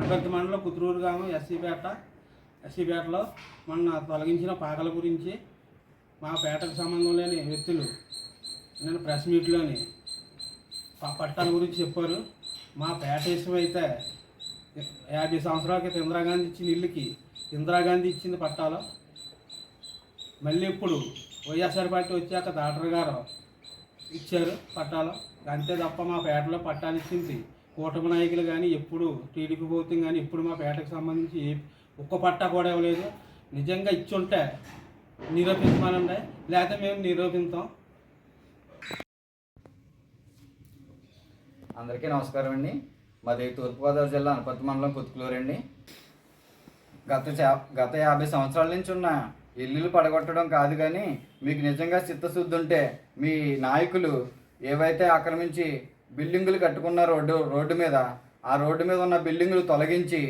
అనపర్తి మండలం కుతురూరు గ్రామం ఎస్సీపేట ఎస్సీపేటలో మొన్న తొలగించిన పాకల గురించి మా పేటకు సంబంధం లేని వ్యక్తులు నేను ప్రెస్ మీట్లోని పట్టాల గురించి చెప్పారు. మా పేట విషయం అయితే యాభై సంవత్సరాల క్రితం ఇందిరాగాంధీ ఇచ్చిన ఇల్లుకి ఇందిరాగాంధీ ఇచ్చింది పట్టాలు. మళ్ళీ ఇప్పుడు వైఎస్ఆర్ పార్టీ వచ్చాక డాక్టర్ గారు ఇచ్చారు పట్టాలు. అంతే తప్ప మా పేటలో పట్టాలు ఇచ్చింది కూటమి నాయకులు కానీ ఎప్పుడు టీడీపీ ప్రభుత్వం కానీ ఇప్పుడు మా పేటకు సంబంధించి ఒక్క పట్టా కూడా ఇవ్వలేదు. నిజంగా ఇచ్చుంటే నిరూపించమనండి. లేకపోతే మేము నిరూపిస్తాం అందరికీ నమస్కారం అండి. మాది తూర్పుగోదావరి జిల్లా అనపర్తి మండలం కుతుకులూరు అండి. గత చా- గత యాభై సంవత్సరాల నుంచి ఉన్న ఇల్లులు పడగొట్టడం కాదు కానీ మీకు నిజంగా చిత్తశుద్ధి ఉంటే మీ నాయకులు ఏవైతే ఆక్రమించి బిల్డింగులు కట్టుకున్న రోడ్డు రోడ్డు మీద. ఆ రోడ్డు మీద ఉన్న బిల్డింగులు తొలగించి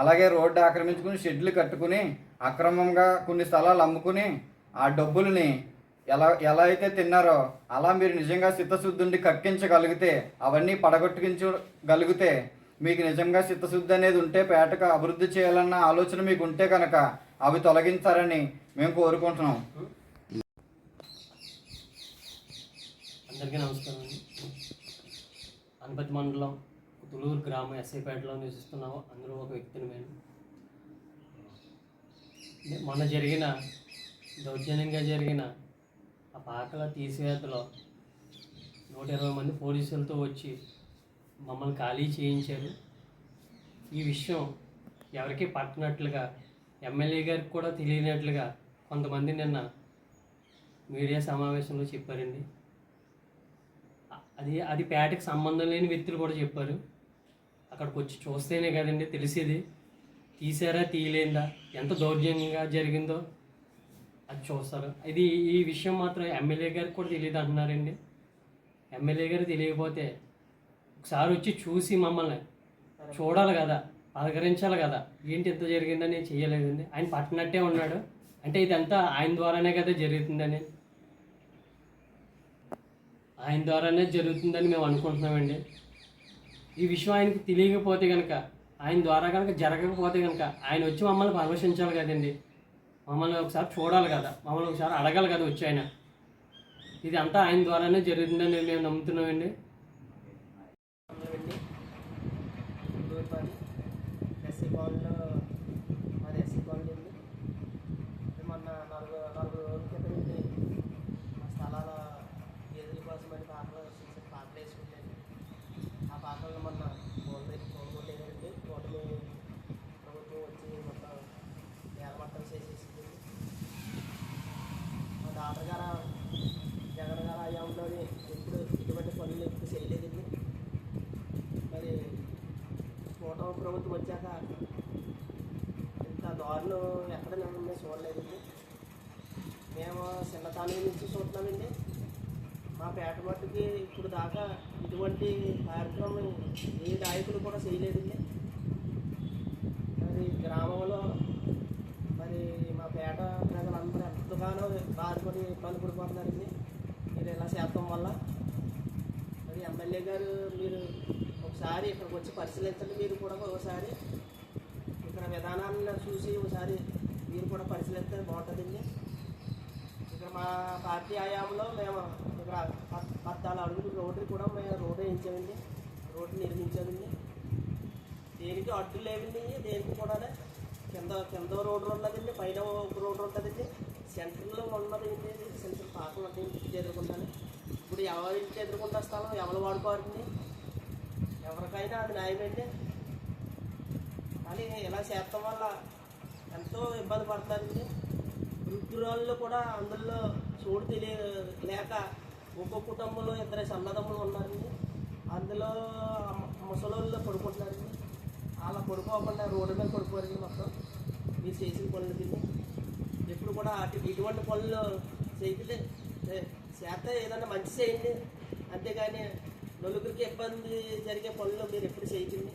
అలాగే రోడ్డు ఆక్రమించుకుని షెడ్లు కట్టుకుని అక్రమంగా కొన్ని స్థలాలు అమ్ముకుని ఆ డబ్బుల్ని ఎలా ఎలా అయితే తిన్నారో అలా మీరు నిజంగా చిత్తశుద్ధుండి కక్కించగలిగితే అవన్నీ పడగొట్టుకించగలిగితే మీకు నిజంగా చిత్తశుద్ధి అనేది ఉంటే పేటకు అభివృద్ధి చేయాలన్న ఆలోచన మీకు ఉంటే కనుక అవి తొలగించారని మేము కోరుకుంటున్నాం. అందరికీ నమస్కారం అండి. అనపతి మండలం తులూరు గ్రామం ఎస్ఐపేటలో నివసిస్తున్నాము. అందులో ఒక వ్యక్తిని మేము. మొన్న జరిగిన దౌర్జన్యంగా జరిగిన ఆ పాకల తీసివేతలో నూట ఇరవై మంది పోలీసులతో వచ్చి మమ్మల్ని ఖాళీ చేయించారు. ఈ విషయం ఎవరికి పట్టనట్లుగా ఎమ్మెల్యే గారికి కూడా తెలియనట్లుగా కొంతమంది నిన్న మీడియా సమావేశంలో చెప్పారండి. అది అది పేటకి సంబంధం లేని వ్యక్తులు కూడా చెప్పారు. అక్కడికి వచ్చి చూస్తేనే కదండి తెలిసేది. తీసారా తీయలేదా? ఎంత దౌర్జన్యంగా జరిగిందో అది చూస్తారు. ఇది ఈ విషయం మాత్రం ఎమ్మెల్యే గారికి కూడా తెలియదు అంటున్నారండి. ఎమ్మెల్యే గారు తెలియకపోతే ఒకసారి వచ్చి చూసి మమ్మల్ని చూడాలి కదా పలకరించాలి కదా ఏంటి ఎంత జరిగిందని చేయలేదండి. ఆయన పట్టినట్టే ఉన్నాడు. అంటే ఇదంతా ఆయన ద్వారానే కదా జరుగుతుందని. ఆయన ద్వారానే జరుగుతుందని మేము అనుకుంటున్నామండి. ఈ విషయం ఆయనకి తెలియకపోతే కనుక ఆయన ద్వారా కనుక జరగకపోతే కనుక ఆయన వచ్చి మమ్మల్ని పరామర్శించాలి కదండి. మమ్మల్ని ఒకసారి చూడాలి కదా మమ్మల్ని ఒకసారి అడగాలి కదా వచ్చి ఆయన. ఇది అంతా ఆయన ద్వారానే జరుగుతుందని మేము నమ్ముతున్నామండి. ఎస్సీ కాలనీలో మాది ఎస్సీ కాలనీ ఉంది ఇది మొన్న నలుగు నలుగు రోజుల క్రితం వెళ్ళి మా స్థలాల ఎదురు కోసం అని పాకలు చిన్న పాకలు వేసుకుంటాను ఆ పాకలను మొన్న కోల్డ్ కోల్గొట్టేదండి కోటమి ప్రభుత్వం వచ్చి మొత్తం నేలమట్టం చేసేసింది మా డాక్టర్ గారు జగన్ గారు హయాంలోని ఎప్పుడు ఇటువంటి పనులు ఎప్పుడు చేయలేదండి మరి కూటమి ప్రభుత్వం వచ్చాక ఇంత దారుణం ఎక్కడ మేము చూడలేదండి. మేము చిన్నతనం నుంచి చూస్తున్నామండి. మా పేట మట్టుకి ఇప్పుడు దాకా ఇటువంటి కార్యక్రమం ఏ నాయకులు కూడా చేయలేదండి. మరి గ్రామంలో మరి మా పేట ప్రజలందరూ ఎంతగానో బాధపడి ఇబ్బంది పడిపోతున్నారండి. మీరు ఇలా చేస్తాం వల్ల. మరి ఎమ్మెల్యే గారు మీరు ఒకసారి ఇక్కడికి వచ్చి పరిశీలించండి మీరు కూడా ఒకసారి. ఇక్కడ విధానాన్ని చూసి ఒకసారి మీరు కూడా పరిశీలిస్తే బాగుంటుందండి. ఇక్కడ మా పార్టీ హయాంలో మేము ఇక్కడ పద్నాలుగు అడుగులు రోడ్డు కూడా మేము రోడ్డు వేయించామండి. రోడ్డు నిర్మించామండి. దేనికి అడ్డు లేవండి దేనికి కూడా కింద కింద రోడ్డు ఉన్నదండి పైన ఒక రోడ్డు ఉంటుందండి. సెంటర్లో ఉన్నది ఏంటి సెంటర్ పాకలు అంటే ఎదుర్కొంటాను. ఇప్పుడు ఎవరి ఎదుర్కొంటే స్థలం ఎవరు వాడుకోవాలండి? ఎవరికైనా అది న్యాయమండి కానీ ఇలా చేస్తాం వల్ల ఎంతో ఇబ్బంది పడతారండి. వృద్ధురాళ్ళు కూడా అందులో చూడు తెలియ లేక ఒక్కో కుటుంబంలో ఇద్దరు సన్నదమ్ములు ఉన్నారండి. అందులో ముసలోళ్ళు పడుకుంటున్నారండి. అలా పడుకోకుండా రోడ్డు మీద పడుకోరండి మొత్తం. మీరు చేసిన పనులు తిని ఎప్పుడు కూడా అటు ఇటువంటి పనులు చేయకపోతే చేస్తే ఏదైనా మంచి చేయండి. అంతేగాని నలుగురికి ఇబ్బంది జరిగే పనులు మీరు ఎప్పుడు చేయకండి.